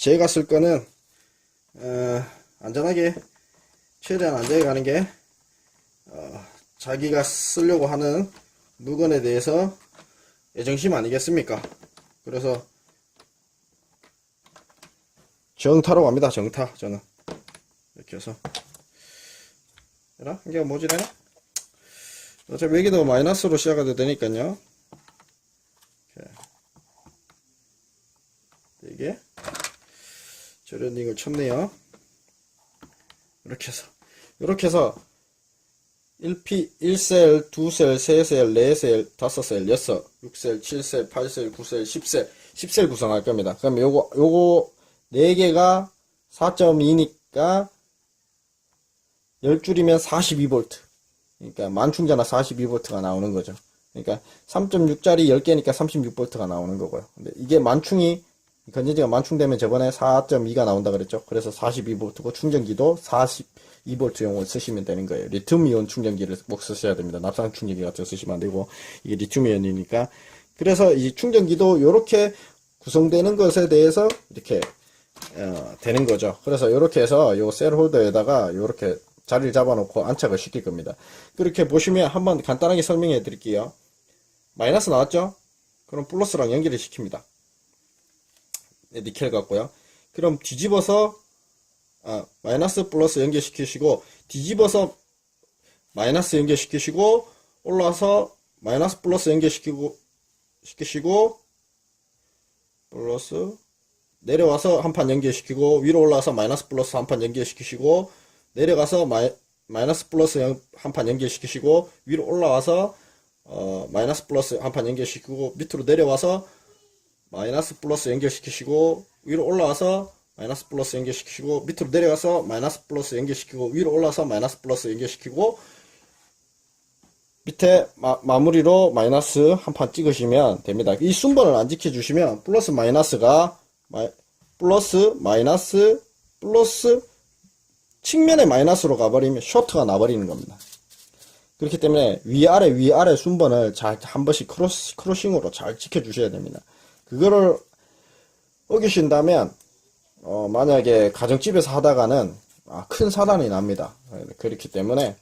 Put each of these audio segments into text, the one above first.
제가 쓸 거는 어, 안전하게 최대한 안전하게 가는 게 어, 자기가 쓰려고 하는 물건에 대해서 애정심 아니겠습니까? 그래서 정타로 갑니다. 정타 저는 이렇게 해서 되나? 이게 뭐지 되나? 어차피 여기도 마이너스로 시작해도 되니까요. 이게 링을 쳤네요. 이렇게 해서 이렇게 해서 1P, 1셀, 2셀, 3셀, 4셀, 5셀, 6, 6셀, 7셀, 8셀, 9셀, 10셀, 10셀 구성할 겁니다. 그럼 요거, 요거 4개가 4.2니까 10줄이면 42V. 그러니까 만충전화 42V가 나오는 거죠. 그러니까 3.6짜리 10개니까 36V가 나오는 거고요. 근데 이게 만충이 건전지가 만충되면 저번에 4.2가 나온다 그랬죠. 그래서 42V고 충전기도 42V용을 쓰시면 되는 거예요. 리튬이온 충전기를 꼭 쓰셔야 됩니다. 납상 충전기 같은 거 쓰시면 안 되고 이게 리튬이온이니까 그래서 이 충전기도 이렇게 구성되는 것에 대해서 이렇게 어, 되는 거죠. 그래서 이렇게 해서 요 셀 홀더에다가 이렇게 자리를 잡아놓고 안착을 시킬 겁니다. 그렇게 보시면 한번 간단하게 설명해 드릴게요. 마이너스 나왔죠? 그럼 플러스랑 연결을 시킵니다. 네, 니켈 같고요. 그럼 뒤집어서 아, 마이너스 플러스 연결시키시고 뒤집어서 마이너스 연결시키시고 올라와서 마이너스 플러스 연결시키고 시키시고 플러스 내려와서 한 판 연결시키고 위로 올라와서 마이너스 플러스 한 판 연결시키시고 내려가서 마이, 마이너스 플러스 한 판 연결시키시고 위로 올라와서 어, 마이너스 플러스 한 판 연결시키고 밑으로 내려와서 마이너스 플러스 연결시키시고 위로 올라와서 마이너스 플러스 연결시키시고 밑으로 내려가서 마이너스 플러스 연결시키고 위로 올라와서 마이너스 플러스 연결시키고 밑에 마, 무리로 마이너스 한 판 찍으시면 됩니다. 이 순번을 안 지켜주시면 플러스 마이너스가 마이- 플러스 마이너스 플러스 측면의 마이너스로 가버리면 쇼트가 나버리는 겁니다. 그렇기 때문에 위아래 위아래 순번을 잘 한 번씩 크로스, 크로싱으로 잘 지켜주셔야 됩니다. 그거를 어기신다면 어, 만약에 가정집에서 하다가는 아, 큰 사단이 납니다. 그렇기 때문에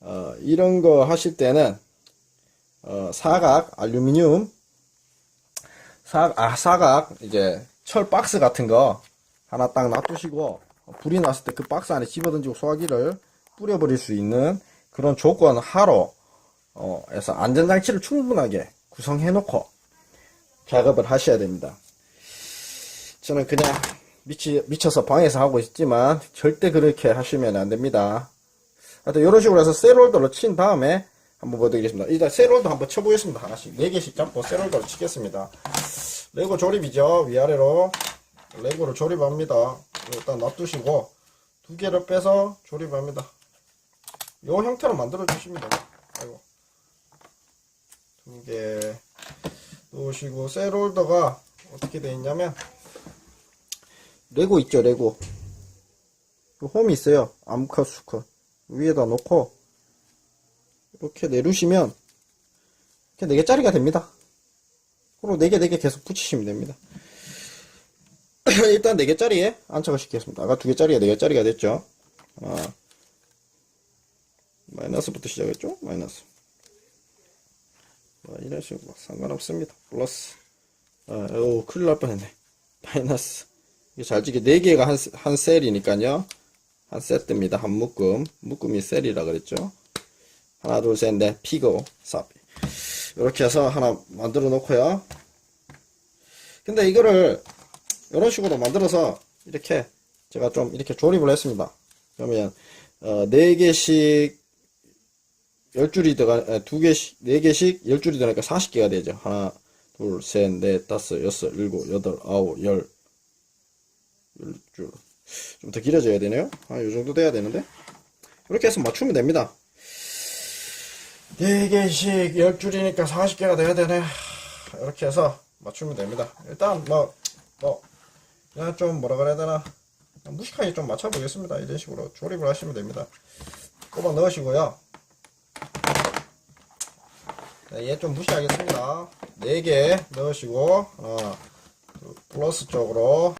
어, 이런 거 하실 때는 어, 사각 알루미늄 사, 아, 사각 이제 철 박스 같은 거 하나 딱 놔두시고 불이 났을 때 그 박스 안에 집어던지고 소화기를 뿌려버릴 수 있는 그런 조건 하로 어, 해서 안전장치를 충분하게 구성해 놓고 작업을 하셔야 됩니다. 저는 그냥 미치, 미쳐서 방에서 하고 있지만 절대 그렇게 하시면 안 됩니다. 하여튼 이런 식으로 해서 셀홀더를 친 다음에 한번 보여드리겠습니다. 일단 셀홀더 한번 쳐보겠습니다. 하나씩 4개씩 잡고 셀홀더를 치겠습니다. 레고 조립이죠. 위아래로 레고를 조립합니다. 일단 놔두시고 두 개를 빼서 조립합니다. 이 형태로 만들어 주시면 됩니다. 아이고. 두 개 놓으시고 셀 홀더가 어떻게 되어 있냐면 레고 있죠 레고. 그 홈이 있어요. 암컷 수컷. 위에다 놓고 이렇게 내리시면 이렇게 4개짜리가 됩니다. 그리고 4개 4개 계속 붙이시면 됩니다. 일단 4개짜리에 안착을 시키겠습니다. 아까 2개짜리가 4개짜리가 됐죠? 아, 마이너스부터 시작했죠? 마이너스. 뭐 이런 식으로 상관없습니다 플러스 아, 오 큰일 날 뻔했네 마이너스 이게 잘 지게 4개가 한, 한 셀이니까요. 한 세트입니다. 한 묶음. 묶음이 셀이라 그랬죠. 하나, 둘, 셋, 넷, 피고, 삽. 이렇게 해서 하나 만들어 놓고요. 근데 이거를 이런 식으로 만들어서 이렇게 제가 좀 이렇게 조립을 했습니다. 그러면 어, 4개씩 10줄이 들어가, 2개씩, 4개씩 10줄이 들어가니까 40개가 되죠. 하나, 둘, 셋, 넷, 다섯, 여섯, 일곱, 여덟, 아홉, 열, 줄. 좀 더 길어져야 되네요. 아, 요 정도 돼야 되는데. 이렇게 해서 맞추면 됩니다. 4개씩 10줄이니까 40개가 돼야 되네. 이렇게 해서 맞추면 됩니다. 일단, 뭐, 뭐, 그냥 좀 뭐라 그래야 되나. 무식하게 좀 맞춰보겠습니다. 이런 식으로 조립을 하시면 됩니다. 꼬박 넣으시고요. 네, 얘좀 무시하겠습니다. 4개 넣으시고, 어, 플러스 쪽으로